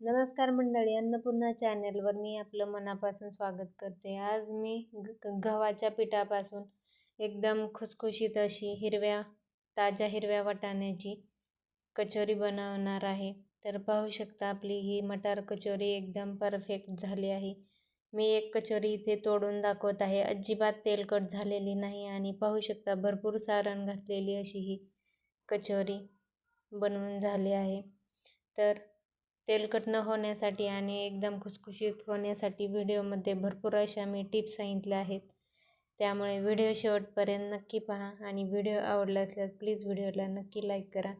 नमस्कार मंडळी अन्नपूर्णा चॅनेलवर मी आपलं मनापासून स्वागत करते. आज मी ग गव्हाच्या पिठापासून एकदम खुसखुशीत अशी हिरव्या ताज्या हिरव्या वाटाण्याची कचोरी बनवणार आहे. तर पाहू शकता आपली ही मटार कचोरी एकदम परफेक्ट झाली आहे. मी एक कचोरी इथे तोडून दाखवत आहे. अजिबात तेलकट झालेली नाही आणि पाहू शकता भरपूर सारण घातलेली अशी ही कचोरी बनवून झाली आहे. तर तेलकट न होण्यासाठी आणि एकदम खुसखुशीत होण्यासाठी व्हिडिओमध्ये भरपूर अशा मी टिप्स सांगितल्या आहेत. त्यामुळे व्हिडिओ शेवटपर्यंत नक्की पहा आणि व्हिडिओ आवडला असल्यास प्लीज व्हिडिओला नक्की लाईक करा.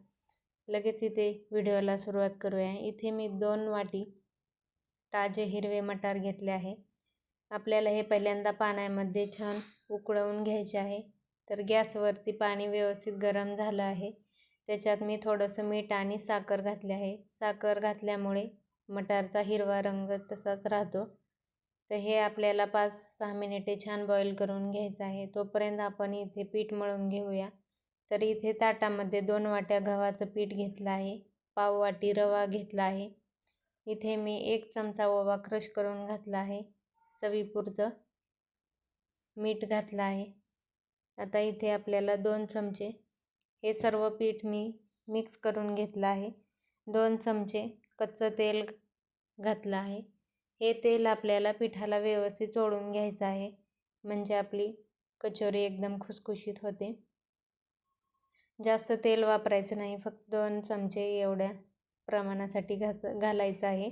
लगेच इथे व्हिडिओला सुरुवात करूया. इथे मी दोन वाटी ताजे हिरवे मटार घेतले आहे. आपल्याला हे पहिल्यांदा पाण्यामध्ये छान उकळवून घ्यायचे आहे. तर गॅसवरती पाणी व्यवस्थित गरम झालं आहे. त्याच्यात मी थोडंसं मीठ आणि साखर घातले आहे. साखर घातल्यामुळे मटारचा हिरवा रंग तसाच राहतो. तर हे आपल्याला पाच सहा मिनिटे छान बॉईल करून घ्यायचं आहे. तोपर्यंत आपण इथे पीठ मळून घेऊया. तर इथे ताटामध्ये दोन वाट्या गव्हाचं पीठ घेतलं आहे. पाव वाटी रवा घेतला आहे. इथे मी एक चमचा ओवा क्रश करून घातला आहे. चवीपुरतं मीठ घातलं आहे. आता इथे आपल्याला दोन चमचे हे सर्व पीठ मी मिक्स करून घेतलं आहे. दोन चमचे कच्चं तेल घातलं आहे. हे तेल आपल्याला पिठाला व्यवस्थित चोळून घ्यायचं आहे. म्हणजे आपली कचोरी एकदम खुसखुशीत होते. जास्त तेल वापरायचं नाही. फक्त दोन चमचे एवढ्या प्रमाणासाठी घात घालायचं आहे.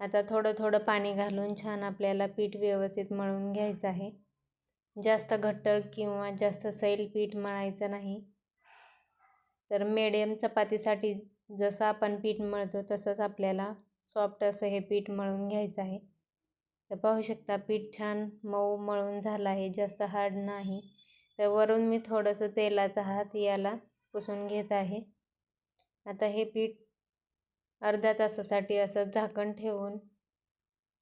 आता थोडं थोडं पाणी घालून छान आपल्याला पीठ व्यवस्थित मळून घ्यायचं आहे. जास्त घट्ट किंवा जास्त सैल पीठ मळायचं नाही. तर मेडियम चपातीसाठी जसं आपण पीठ मळतो तसंच आपल्याला सॉफ्ट असं हे पीठ मळून घ्यायचं आहे. तर पाहू शकता पीठ छान मऊ मळून झालं आहे जास्त हार्ड नाही. तर वरून मी थोडंसं तेलाचा हात याला पुसून घेत आहे. आता हे पीठ अर्ध्या तासासाठी असं झाकण ठेवून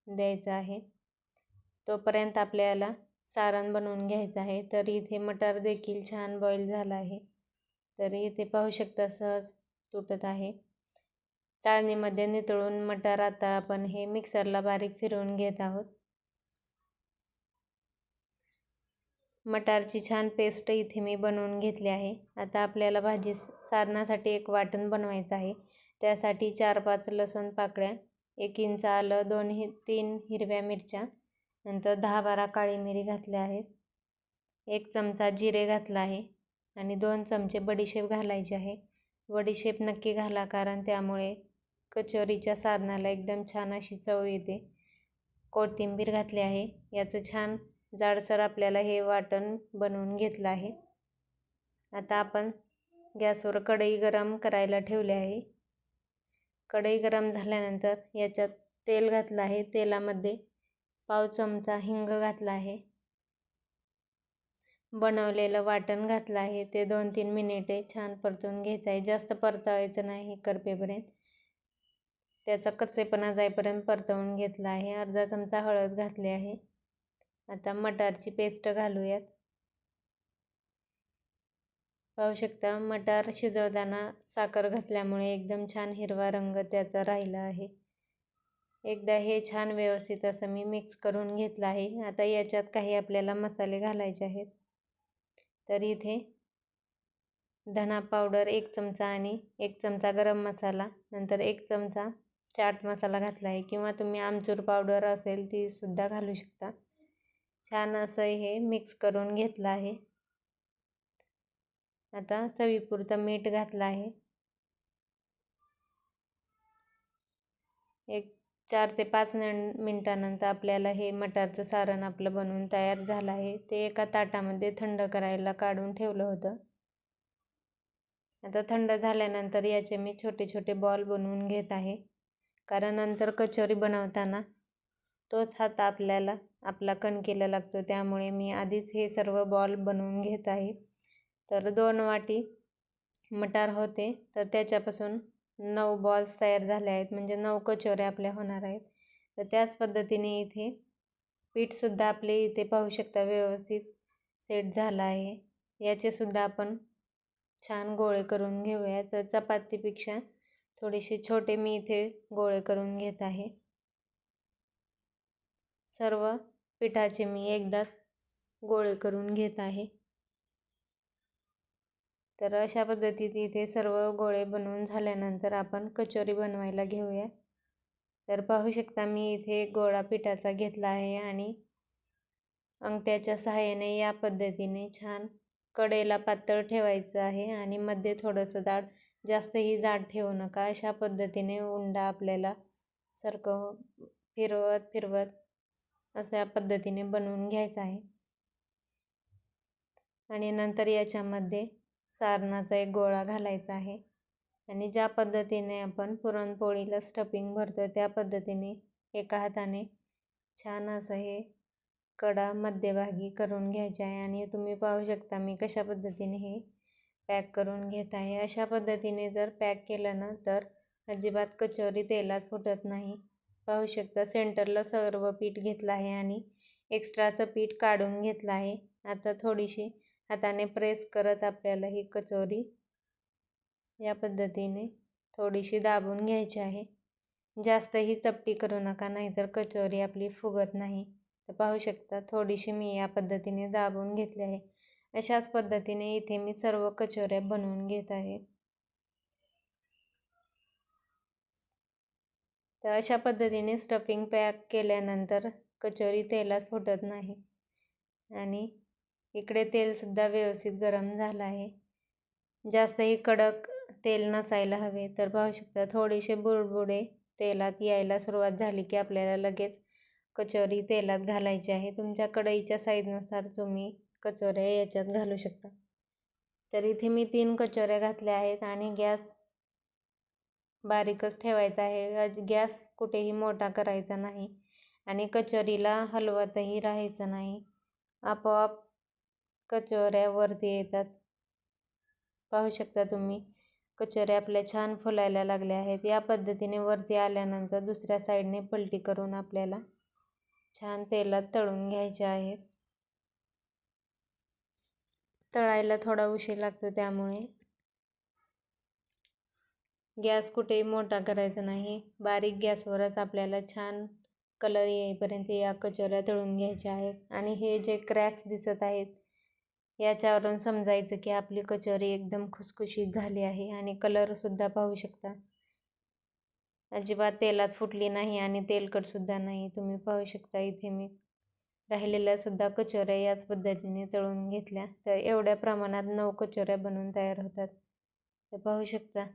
द्यायचं आहे. तोपर्यंत आपल्याला सारण बनवून घ्यायचं आहे. तर इथे मटार देखील छान बॉईल झाला आहे. तरी इथे पाहू शकता सहज तुटत आहे. चाळणीमध्ये नितळून मटार आता आपण हे मिक्सरला बारीक फिरवून घेत आहोत. मटारची छान पेस्ट इथे मी बनवून घेतली आहे. आता आपल्याला भाजी सारणासाठी एक वाटण बनवायचं आहे. त्यासाठी चार पाच लसूण पाकळ्या एक इंच आलं दोन हि तीन हिरव्या मिरच्या नंतर दहा बारा काळी मिरी घातल्या आहेत. एक चमचा जिरे घातला आहे. आणि दोन चमचे बडीशेप घालायचे आहे. बडीशेप नक्की घाला कारण त्यामुळे कचोरीच्या सारणाला एकदम छान अशी चव येते. कोथिंबीर घातली आहे. याचं छान जाडसर आपल्याला हे वाटण बनवून घेतलं आहे. आता आपण गॅसवर कढई गरम करायला ठेवले आहे. कढई गरम झाल्यानंतर याच्यात तेल घातलं आहे. तेलामध्ये पाव चमचा हिंग घातला आहे. बनवलेलं वाटण घातलं आहे. ते दोन तीन मिनिटे छान परतून घ्यायचं आहे जास्त परतावायचं नाही करपेपर्यंत. त्याचा कच्चेपणा जाईपर्यंत परतवून घेतला आहे. अर्धा चमचा हळद घातली आहे. आता मटारची पेस्ट घालूयात. पाहू शकता मटार शिजवताना साखर घातल्यामुळे एकदम छान हिरवा रंग त्याचा राहिला आहे. एकदा हे छान व्यवस्थित असं मी मिक्स करून घेतलं आहे. आता याच्यात काही आपल्याला मसाले घालायचे आहेत. तर इथे धना पावडर एक चमचा आणि एक चमचा गरम मसाला नंतर एक चमचा चाट मसाला घातला आहे किंवा तुम्ही आमचूर पावडर असेल तीसुद्धा घालू शकता. छान असं हे मिक्स करून घेतलं आहे. आता चवीपुरतं मीठ घातलं आहे. एक चार ते पाच मिनटानंतर आपल्याला हे मटारचं सारण आपलं बनवून तयार झालं आहे. ते एका ताटामध्ये थंड करायला काढून ठेवलं होतं. आता थंड झाल्यानंतर याचे मी छोटे छोटे बॉल बनवून घेत आहे. कारण नंतर कचोरी बनवताना तोच हात आपल्याला आपला कणकेला लागतो. त्यामुळे मी आधीच हे सर्व बॉल बनवून घेत आहे. तर दोन वाटी मटार होते. तर त्याच्यापासून नऊ बॉल्स तयार झाले आहेत म्हणजे नऊ कचोऱ्या आपल्या होणार आहेत. तर त्याच पद्धतीने इथे पीठसुद्धा आपले इथे पाहू शकता व्यवस्थित सेट झाला आहे. याचेसुद्धा आपण छान गोळे करून घेऊया. तर चपातीपेक्षा थोडेसे छोटे मी इथे गोळे करून घेत आहे. सर्व पिठाचे मी एकदाच गोळे करून घेत आहे. तर अशा पद्धतीत इथे सर्व गोळे बनवून झाल्यानंतर आपण कचोरी बनवायला घेऊया. तर पाहू शकता मी इथे गोळा पिठाचा घेतला आहे आणि अंगठ्याच्या सहाय्याने या पद्धतीने छान कडेला पातळ ठेवायचं आहे आणि मध्ये थोडंसं जाड जास्तही जाड ठेवू नका. अशा पद्धतीने उंडा आपल्याला सारखं फिरवत फिरवत अशा पद्धतीने बनवून घ्यायचं आहे. आणि नंतर याच्यामध्ये सारणाचा एक गोळा घालायचा आहे. आणि ज्या पद्धतीने आपण पुरणपोळीला स्टफिंग भरतो त्या पद्धतीने एका हाताने छान असं हे कडा मध्यभागी करून घ्यायचे आहे. आणि तुम्ही पाहू शकता मी कशा पद्धतीने हे पॅक करून घेत आहे. अशा पद्धतीने जर पॅक केलं ना तर अजिबात कचोरी तेलात फुटत नाही. पाहू शकता सेंटरला सर्व पीठ घेतलं आहे आणि एक्स्ट्राचं पीठ काढून घेतलं आहे. आता थोडीशी हाताने प्रेस करत आपल्याला ही कचोरी या पद्धतीने थोडीशी दाबून घ्यायची आहे. जास्तही चपटी करू नका नाहीतर कचोरी आपली फुगत नाही. तर पाहू शकता थोडीशी मी या पद्धतीने दाबून घेतली आहे. अशाच पद्धतीने इथे मी सर्व कचोऱ्या बनवून घेत आहे. तर अशा पद्धतीने स्टफिंग पॅक केल्यानंतर कचोरी तेलात फुटत नाही. आणि इकडे तेलसुद्धा व्यवस्थित गरम झालं आहे. जास्तही कडक तेल नसायला हवे तर पाहू शकता थोडेसे बुडबुडे तेलात यायला सुरुवात झाली की आपल्याला लगेच कचोरी तेलात घालायची आहे. तुमच्या कढईच्या साईजनुसार तुम्ही कचोऱ्या याच्यात घालू शकता. तर इथे मी तीन कचोऱ्या घातल्या आहेत आणि गॅस बारीकच ठेवायचा आहे. गॅस कुठेही मोठा करायचा नाही आणि कचोरीला हलवतही राहायचं नाही. आपोआप कचोऱ्या वरती येतात. पाहू शकता तुम्ही कचोऱ्या आपल्या छान फुलायला लागल्या आहेत. या पद्धतीने वरती आल्यानंतर दुसऱ्या साईडने पलटी करून आपल्याला छान तेलात तळून घ्यायचे आहेत. तळायला थोडा उशीर लागतो त्यामुळे. गॅस कुठेही मोठा करायचा नाही. बारीक गॅसवरच आपल्याला छान कलर येईपर्यंत या कचोऱ्या तळून घ्यायच्या आहेत. आणि हे जे क्रॅक्स दिसत आहेत याच्यावरून समजायचं की आपली कचोरी एकदम खुसखुशीत झाली आहे आणि कलरसुद्धा पाहू शकता. अजिबात तेलात फुटली नाही आणि तेलकटसुद्धा नाही. तुम्ही पाहू शकता इथे मी राहिलेल्यासुद्धा कचोऱ्या याच पद्धतीने तळून घेतल्या. तर एवढ्या प्रमाणात नऊ कचोऱ्या बनवून तयार होतात. तर पाहू शकता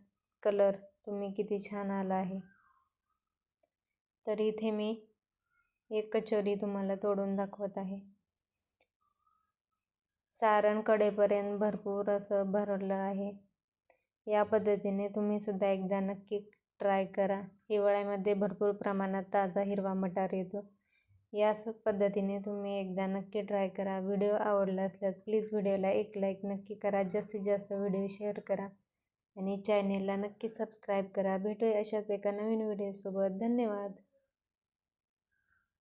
कलर तुम्ही किती छान आला आहे. तर इथे मी एक कचोरी तुम्हाला तोडून दाखवत आहे. सारण कडेपर्यंत भरपूर असं भरलं आहे. या पद्धतीने तुम्हीसुद्धा एकदा नक्की ट्राय करा. हिवाळ्यामध्ये भरपूर प्रमाणात ताजा हिरवा मटार येतो. याच पद्धतीने तुम्ही एकदा नक्की ट्राय करा. व्हिडिओ आवडला असल्यास प्लीज व्हिडिओला एक लाईक नक्की करा. जास्तीत जास्त व्हिडिओ शेअर करा. आणि चॅनेलला नक्की सबस्क्राईब करा. भेटूया अशाच एका नवीन व्हिडिओसोबत. धन्यवाद!